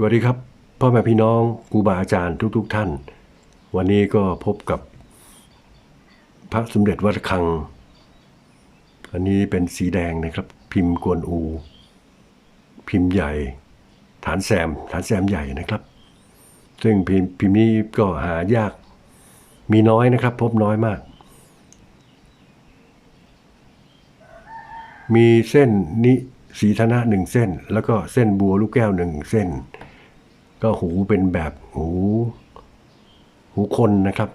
สวัสดีครับพ่อแม่พี่น้องครูบาอาจารย์ทุกๆทท่าน วันนี้ก็พบกับ พระสมเด็จวัดระฆัง อันนี้เป็นสีแดงนะครับ พิมพ์กวนอู พิมพ์ใหญ่ ฐานแซม ฐานแซมใหญ่นะครับ ซึ่งพิมพ์พิมพ์นี้ก็หายากมีน้อยนะครับ พบน้อยมาก มีเส้นนิสีธนะหนึ่งเส้น แล้วก็เส้นบัวลูกแก้วหนึ่งเส้น ก็หูเป็นแบบหู หูคนนะครับ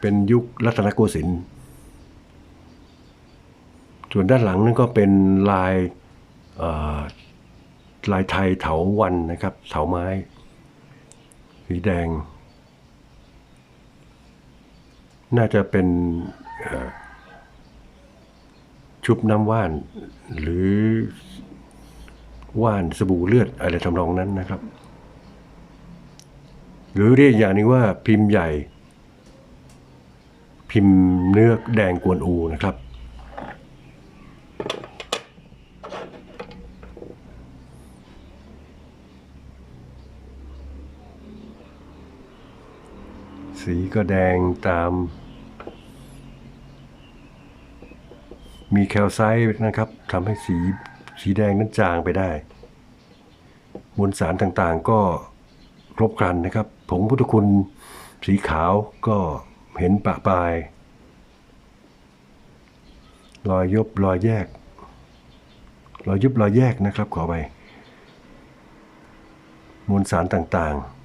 เป็นยุครัตนโกสินทร์ส่วนด้านหลังนั่นก็เป็นลายลายไทยเถาวันนะครับเถาไม้ สีแดง น่าจะเป็นชุบน้ำว่าน หรือ ว่านสบู่เลือดอะไรทำนองนั้นนะครับ หรือเรียกอย่างนึงว่าพิมพ์ใหญ่ พิมพ์เนื้อแดงกวนอูนะครับ สีก็แดงตามมีแคลไซต์นะครับทำให้สี สีแดงนั้นจางไปได้ มวลสารต่างๆก็ครบครันนะครับ ผงพุทธคุณสีขาวก็เห็นปะปลาย รอยยบรอยแยก รอยยุบรอยแยกนะครับขอไปมวลสารต่างๆ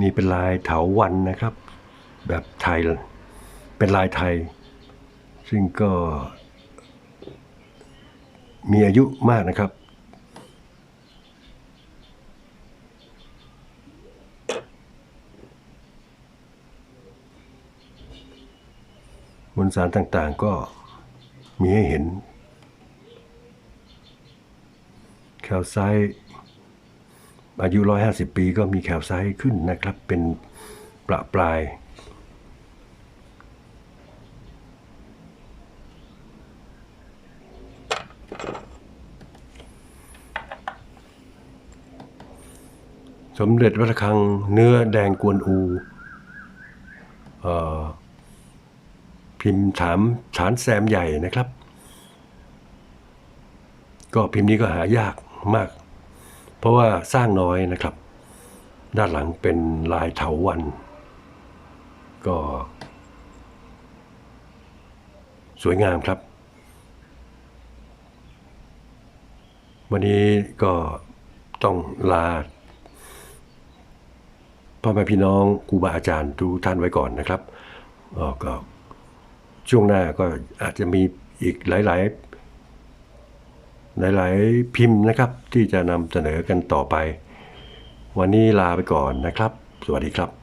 นี่เป็นลายเถาวันนะครับ แบบไทย เป็นลายไทย ซึ่งก็มีอายุมากนะครับ มวลสารต่างๆก็มีให้เห็นแคลไซต์ อายุ 150 ปีก็มีแคลไซต์ขึ้นนะครับ เป็นประปราย สมเด็จวัดระฆังเนื้อแดงกวนอูออพิมพ์ถามฐานแซมใหญ่นะครับ ก็พิมพ์นี้ก็หายากมาก ราะว่าสร้างน้อยนะครับ ด้านหลังเป็นลายเถาวัน ก็ สวยงามครับ วันนี้ก็ต้องลาพ่อแม่พี่น้องครูบาอาจารย์ทุกท่านไว้ก่อนนะครับก็ช่วงหน้าก็อาจจะมีอีกหลาย ๆ หลาย ๆ พิมพ์นะครับ ที่จะนำเสนอกันต่อไป วันนี้ลาไปก่อนนะครับ สวัสดีครับ